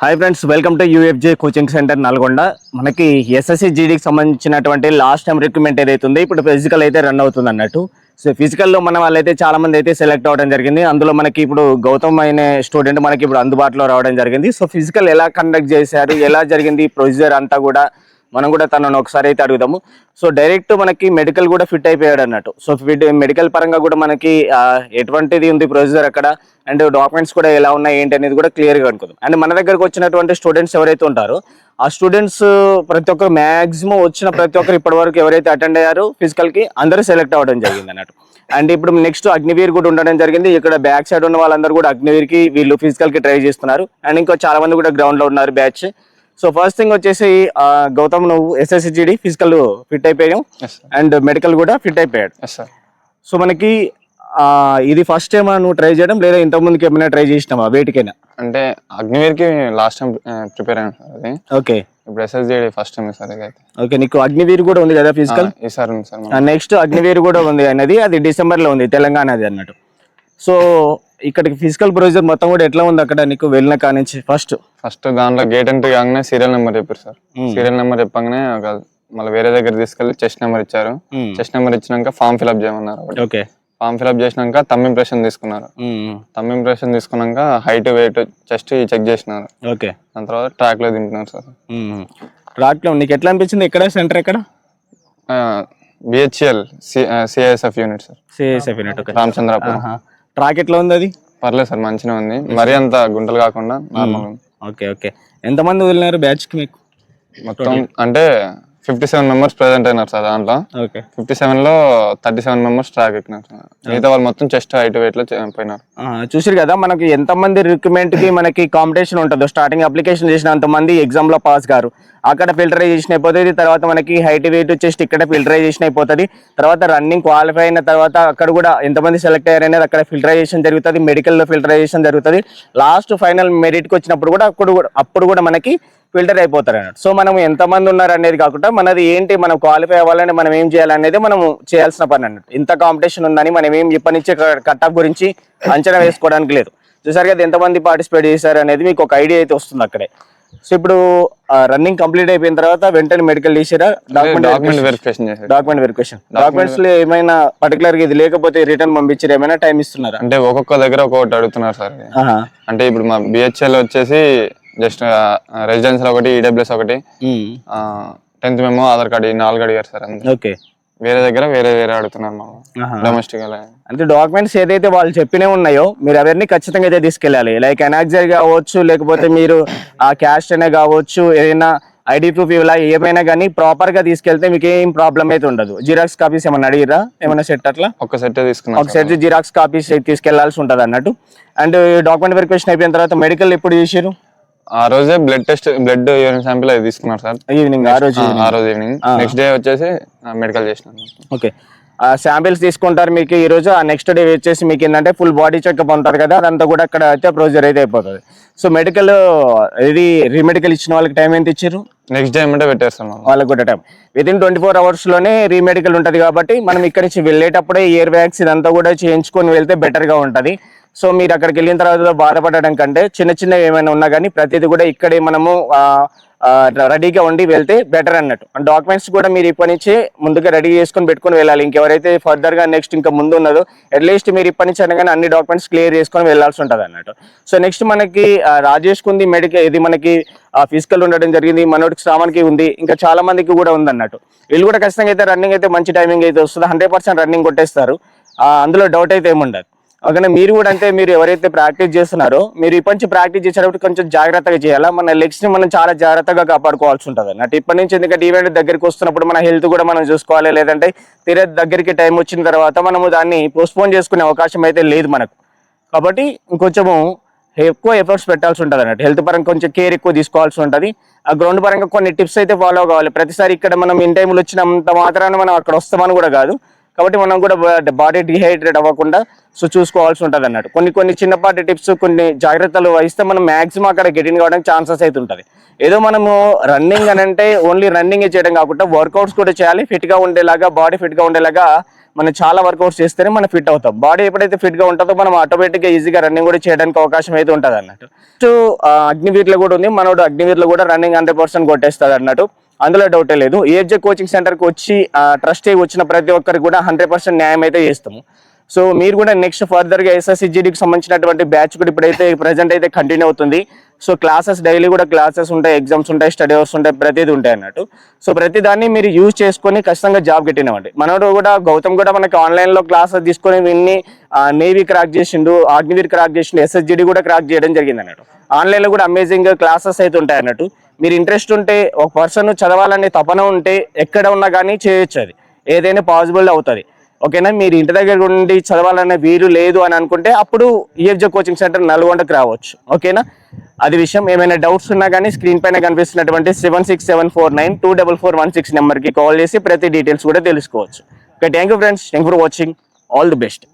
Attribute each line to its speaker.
Speaker 1: Hi friends welcome to UFJ coaching centre Nalgonda మనకి SSC జీడీకి సంబంధించినటువంటి last time recruitment ఏదైతే ఉంది ఇప్పుడు ఫిజికల్ అయితే రన్ అవుతుంది అన్నట్టు. సో ఫిజికల్లో మన వాళ్ళైతే చాలా మంది అయితే సెలెక్ట్ అవ్వడం జరిగింది. అందులో మనకి ఇప్పుడు గౌతమ్ అనే స్టూడెంట్ మనకి ఇప్పుడు అందుబాటులో రావడం జరిగింది. సో ఫిజికల్ ఎలా కండక్ట్ చేశారు? ఎలా జరిగింది? ప్రొసీజర్ అంతా కూడా మనం కూడా తనను ఒకసారి అయితే అడుగుదాము. సో డైరెక్ట్ మనకి మెడికల్ కూడా ఫిట్ అయిపోయాడు అన్నట్టు. సో ఫిట్ మెడికల్ పరంగా కూడా మనకి ఎటువంటిది ఉంది ప్రొసీజర్ అక్కడ? అండ్ డాక్యుమెంట్స్ కూడా ఎలా ఉన్నాయి ఏంటి అనేది కూడా క్లియర్గా అనుకుందాం అండ్ మన దగ్గరకు వచ్చినటువంటి స్టూడెంట్స్ ఎవరైతే ఉంటారో ఆ స్టూడెంట్స్ ప్రతి ఒక్కరు మ్యాక్సిమం వచ్చిన ప్రతి ఒక్కరు ఇప్పటి వరకు ఎవరైతే అటెండ్ అయ్యారో ఫిజికల్కి అందరూ సెలెక్ట్ అవ్వడం జరిగింది అన్నట్టు. అండ్ ఇప్పుడు నెక్స్ట్ అగ్నివీర్ కూడా ఉండడం జరిగింది. ఇక్కడ బ్యాక్ సైడ్ ఉన్న వాళ్ళందరూ కూడా అగ్నివీర్కి వీళ్ళు ఫిజికల్కి ట్రై చేస్తున్నారు. అండ్ ఇంకా చాలా మంది కూడా గ్రౌండ్లో ఉన్నారు బ్యాచ్. సో ఫస్ట్ థింగ్ వచ్చేసి గౌతమ్ నువ్వు SSC GD physical fit
Speaker 2: sir
Speaker 1: and medical కూడా ఫిట్ అయిపోయాడు. సో మనకి ఇది ఫస్ట్ టైం నువ్వు ట్రై చేయడం లేదా ఇంతకు ముందుకి ఏమైనా ట్రై చేసినావా? వేటికైనా?
Speaker 2: అంటే అగ్నివీర్కి లాస్ట్ టైం ప్రిపేర్ అయ్యాను సార్ అది.
Speaker 1: ఓకే
Speaker 2: ఇప్పుడు SSC GD first time sir అయితే.
Speaker 1: ఓకే నీకు అగ్నివీర్ కూడా ఉంది కదా ఫిజికల్
Speaker 2: సార్
Speaker 1: నెక్స్ట్ అగ్నివీర్ కూడా ఉంది అనేది అది డిసెంబర్లో ఉంది తెలంగాణది అన్నట్టు. సో ఇక్కడికి ఫిజికల్ ప్రొసీజర్ మొత్తం కూడా ఎట్లా ఉంది అక్కడ? నీకు వెళ్ళిన కానించి ఫస్ట్
Speaker 2: ఫస్ట్ దాంట్లో గేట్ ఎంట్రీ కాగానే సీరియల్ నెంబర్ చెప్పారు సార్. సీరియల్ నెంబర్ చెప్పగానే మళ్ళీ వేరే దగ్గర తీసుకెళ్ళి చెస్ట్ నెంబర్ ఇచ్చారు. చెస్ట్ నెంబర్ ఇచ్చినాక ఫామ్ ఫిల్అప్ చేయమన్నారు
Speaker 1: ఓకే
Speaker 2: ఫామ్ ఫిల్అప్ చేసినాక తమ్ ఇంప్రెషన్ తీసుకున్నారు. తమ్ ఇంప్రెషన్ తీసుకున్నాక హైట్ వెయిట్ చెస్ట్ చెక్ చేసినారు.
Speaker 1: ఓకే
Speaker 2: దాని తర్వాత ట్రాక్లో దింపినారు సార్.
Speaker 1: రాట్లో నీకు ఎట్లా అనిపించింది ఎక్కడ? సెంటర్ ఎక్కడ
Speaker 2: BHEL CISF unit sir
Speaker 1: CISF okay
Speaker 2: Ramachandrapuram.
Speaker 1: Track ఎట్లా ఉంది అది?
Speaker 2: పర్లేదు సార్ మంచిగా ఉంది. మరీ అంత గుంటలు కాకుండా నార్మల్
Speaker 1: ఓకే ఓకే ఎంతమంది వదిలినారు బ్యాచ్కి మీకు?
Speaker 2: మొత్తం అంటే ఫిఫ్టీ సెవెన్ మెంబర్స్ ప్రెసెంట్ అయినారు సార్ దాంట్లో.
Speaker 1: ఓకే.
Speaker 2: ఫిఫ్టీ సెవెన్లో థర్టీ సెవెన్ మెంబర్స్ ట్రాక్ ఎక్కినారు మిగతా వాళ్ళు మొత్తం చెస్ట్ హైట్ వెయిట్లో పోయినారు.
Speaker 1: చూసారు కదా మనకి ఎంతమంది రిక్రూట్మెంట్కి మనకి కాంపిటీషన్ ఉంటుందో స్టార్టింగ్ అప్లికేషన్ చేసినంత మంది ఎగ్జామ్లో పాస్ గారు. అక్కడ ఫిల్టరైజేషన్ అయిపోతుంది తర్వాత మనకి హైట్ వెయిట్ వచ్చేసి ఇక్కడ ఫిల్టరైజేషన్ అయిపోతుంది. తర్వాత రన్నింగ్ క్వాలిఫై అయిన తర్వాత అక్కడ కూడా ఎంతమంది సెలెక్ట్ అయ్యారు అనేది అక్కడ ఫిల్టరైజేషన్ జరుగుతుంది మెడికల్లో ఫిల్టరైజేషన్ జరుగుతుంది. లాస్ట్ ఫైనల్ మెరిట్కి వచ్చినప్పుడు కూడా అప్పుడు కూడా అప్పుడు కూడా మనకి ఫిల్టర్ అయిపోతారు అన్నట్టు సో మనం ఎంతమంది ఉన్నారు అనేది కాకుండా మనది ఏంటి మనం క్వాలిఫై అవ్వాలని మనం ఏం చేయాలనేది మనం చేయాల్సిన పని అన్నట్టు. ఇంత కాంపిటీషన్ ఉందని మనం ఏం ఇప్పటి నుంచే కట్ ఆఫ్ గురించి అంచనా వేసుకోవడానికి లేదు. చూసారు కదా ఎంతమంది పార్టిసిపేట్ చేశారు అనేది మీకు ఒక ఐడియా అయితే వస్తుంది అక్కడే. సో ఇప్పుడు రన్నింగ్ కంప్లీట్ అయిపోయిన తర్వాత వెంటనే మెడికల్ తీసారా?
Speaker 2: Document
Speaker 1: document
Speaker 2: verification
Speaker 1: document verification డాక్యుమెంట్స్లో ఏమైనా పర్టికులర్గా ఇది లేకపోతే రిటర్న్ పంపించారు? ఏమైనా టైం ఇస్తున్నారా?
Speaker 2: అంటే ఒక్కొక్క దగ్గర ఒక్కొక్కటి అడుగుతున్నారు సార్. అంటే ఇప్పుడు మా బిహెచ్ఎల్ వచ్చేసి జస్ట్ రెసిడెన్షియల్ ఒకటి ఈడబ్ల్యూఎస్ ఒకటి.
Speaker 1: ఉమ్.
Speaker 2: టెన్త్ మేము ఆధార్ కార్డు ఈ నాలుగు అడిగారు సార్
Speaker 1: ఓకే.
Speaker 2: వేరే దగ్గర వేరే వేరే అడుగుతున్నారు. డొమెస్టిక్
Speaker 1: అంటే డాక్యుమెంట్స్ ఏదైతే వాళ్ళు చెప్పినవి ఉన్నాయో మీరు అవన్నీ ఖచ్చితంగా అయితే తీసుకెళ్ళాలి. లైక్ ఎనాక్జర్ కావచ్చు లేకపోతే మీరు ఆ క్యాస్ట్ అనే కావచ్చు ఏదైనా ఐడి ప్రూఫ్ ఇలా ఏమైనా కానీ ప్రాపర్గా తీసుకెళ్తే మీకు ఏం ప్రాబ్లం అయితే ఉండదు. జిరాక్స్ కాపీస్ ఏమైనా అడిగిరా ఏమైనా సెట్ అట్లా?
Speaker 2: ఒక్క సెట్ తీసుకున్నాం
Speaker 1: ఒక సెట్ జిరాక్స్ కాపీస్ తీసుకెళ్ళాల్సి ఉంటుంది అన్నట్టు అండ్ డాక్యుమెంట్ వెరిఫికేషన్ అయిపోయిన తర్వాత మెడికల్ ఎప్పుడు చేసారు
Speaker 2: ఆ రోజే blood test blood urine sample అది తీసుకున్నారు సార్.
Speaker 1: ఈవినింగ్ ఆ రోజు
Speaker 2: ఆ- ఆ రోజు ఈవినింగ్ నెక్స్ట్ డే వచ్చేసి మెడికల్ చేసినాను
Speaker 1: ఓకే. ఆ శాంపిల్స్ తీసుకుంటారు మీకు ఈ రోజు. ఆ నెక్స్ట్ డే వచ్చేసి మీకు ఏంటంటే ఫుల్ బాడీ చెకప్ ఉంటారు కదా అదంతా కూడా అక్కడ అయితే ప్రొసీజర్ అయితే అయిపోతుంది. సో మెడికల్ ఇది రీమెడికల్ ఇచ్చిన వాళ్ళకి టైం ఎంత ఇచ్చారు
Speaker 2: నెక్స్ట్ డే సార్ మళ్ళీ
Speaker 1: వాళ్ళకి కూడా time with in twenty four అవర్స్లోనే remedical ఉంటుంది కాబట్టి మనం ఇక్కడ నుంచి వెళ్ళేటప్పుడే ఇయర్ బ్యాగ్స్ ఇదంతా కూడా చేయించుకొని వెళ్తే బెటర్గా ఉంటుంది. సో మీరు అక్కడికి వెళ్ళిన తర్వాత బాధపడడం కంటే చిన్న చిన్న ఏమైనా ఉన్నా కానీ ప్రతిదీ కూడా ఇక్కడే మనము రెడీగా ఉండి వెళ్తే బెటర్ అన్నట్టు. డాక్యుమెంట్స్ కూడా మీరు ఇప్పటి నుంచే ముందుగా రెడీ చేసుకొని పెట్టుకొని వెళ్ళాలి. ఇంకెవరైతే ఫర్దర్గా నెక్స్ట్ ఇంకా ముందు ఉన్నదో అట్లీస్ట్ మీరు ఇప్పటి నుంచి అనగానే అన్ని డాక్యుమెంట్స్ క్లియర్ చేసుకొని వెళ్ళాల్సి ఉంటుంది అన్నట్టు. సో నెక్స్ట్ మనకి రాజేష్ కుంది మెడికల్ ఇది మనకి ఫిజికల్ ఉండడం జరిగింది. మనోడికి శ్రావణ్కి ఉంది. ఇంకా చాలా మందికి కూడా ఉంది అన్నట్టు. వీళ్ళు కూడా ఖచ్చితంగా అయితే రన్నింగ్ అయితే మంచి టైమింగ్ అయితే వస్తుంది. హండ్రెడ్ పర్సెంట్ రన్నింగ్ కొట్టేస్తారు. అందులో డౌట్ అయితే ఏముండదు. ఓకేనా? మీరు కూడా అంటే మీరు ఎవరైతే ప్రాక్టీస్ చేస్తున్నారో మీరు ఇప్పటి నుంచి ప్రాక్టీస్ చేసేటప్పుడు కొంచెం జాగ్రత్తగా చేయాలా? మన లెగ్స్ని మనం చాలా జాగ్రత్తగా కాపాడుకోవాల్సి ఉంటుంది. అన్నట్టు ఇప్పటి నుంచి ఎందుకంటే ఈవెంట్ దగ్గరికి వస్తున్నప్పుడు మన హెల్త్ కూడా మనం చూసుకోవాలి. లేదంటే తీరే దగ్గరికి టైం వచ్చిన తర్వాత మనము దాన్ని పోస్ట్పోన్ చేసుకునే అవకాశం అయితే లేదు మనకు. కాబట్టి ఇంకొంచెము ఎక్కువ ఎఫర్ట్స్ పెట్టాల్సి ఉంటుంది అన్నట్టు. హెల్త్ పరంగా కొంచెం కేర్ ఎక్కువ తీసుకోవాల్సి ఉంటుంది. ఆ గ్రౌండ్ పరంగా కొన్ని టిప్స్ అయితే ఫాలో కావాలి. ప్రతిసారి ఇక్కడ మనం ఇన్ టైంలో వచ్చినంత మాత్రాన మనం అక్కడ వస్తామని కూడా కాదు. కాబట్టి మనం కూడా బాడీ డిహైడ్రేట్ అవ్వకుండా సో చూసుకోవాల్సి ఉంటుంది అన్నట్టు. కొన్ని కొన్ని చిన్నపాటి టిప్స్ కొన్ని జాగ్రత్తలు వహిస్తే మనం మాక్సిమం అక్కడ గెటిన్ కావడానికి ఛాన్సెస్ అయితే ఉంటుంది. ఏదో మనము రన్నింగ్ అని అంటే ఓన్లీ రన్నింగ్ చేయడం కాకుండా వర్కౌట్స్ కూడా చేయాలి. ఫిట్గా ఉండేలాగా బాడీ ఫిట్గా ఉండేలాగా మనం చాలా వర్కౌట్స్ చేస్తేనే మనం ఫిట్ అవుతాం. బాడీ ఎప్పుడైతే ఫిట్గా ఉంటుందో మనం ఆటోమేటిక్గా ఈజీగా రన్నింగ్ కూడా చేయడానికి అవకాశం అయితే ఉంటుంది అన్నట్టు. సో కూడా ఉంది. మనోడు అగ్నివీర్లో కూడా రన్నింగ్ హండ్రెడ్ పర్సెంట్ కొట్టేస్తుంది అన్నట్టు. అందులో డౌటే లేదు. ఏఎఫ్జే కోచింగ్ సెంటర్కి వచ్చి ట్రస్ట్ అయ్యి వచ్చిన ప్రతి ఒక్కరికి కూడా హండ్రెడ్ పర్సెంట్ న్యాయం అయితే చేస్తాము సో మీరు కూడా నెక్స్ట్ ఫర్దర్గా ఎస్ఎస్సిజిడికి సంబంధించినటువంటి బ్యాచ్ కూడా ఇప్పుడైతే ప్రజెంట్ అయితే కంటిన్యూ అవుతుంది. సో క్లాసెస్ డైలీ కూడా క్లాసెస్ ఉంటాయి ఎగ్జామ్స్ ఉంటాయి స్టడీ అవర్స్ ఉంటాయి ప్రతిదీ ఉంటాయి అన్నట్టు. సో ప్రతి దాన్ని మీరు యూజ్ చేసుకొని ఖచ్చితంగా జాబ్ పెట్టినవ్వండి మనోడు కూడా గౌతమ్ కూడా మనకి ఆన్లైన్లో క్లాసెస్ తీసుకొని విన్ని నేవీ క్రాక్ చేసిండు అగ్నివీర్ క్రాక్ చేసిండు ఎస్ఎస్జిడి కూడా క్రాక్ చేయడం జరిగింది అన్నట్టు. ఆన్లైన్లో కూడా అమేజింగ్ క్లాసెస్ అయితే ఉంటాయి అన్నట్టు. మీరు ఇంట్రెస్ట్ ఉంటే ఒక పర్సన్ చదవాలనే తపన ఉంటే ఎక్కడ ఉన్నా కానీ చేయొచ్చు అది. ఏదైనా పాసిబుల్ అవుతుంది. ఓకేనా? మీరు ఇంటి దగ్గర ఉండి చదవాలనే వీలు లేదు అని అనుకుంటే అప్పుడు ఈఎఫ్జే కోచింగ్ సెంటర్ నల్గొండకు రావచ్చు. ఓకేనా? అది విషయం. ఏమైనా డౌట్స్ ఉన్నా కానీ స్క్రీన్ పైన కనిపిస్తున్నటువంటి seven six seven four nine two double four one six నెంబర్కి కాల్ చేసి ప్రతి డీటెయిల్స్ కూడా తెలుసుకోవచ్చు. Okay thank you friends thank for watching all the best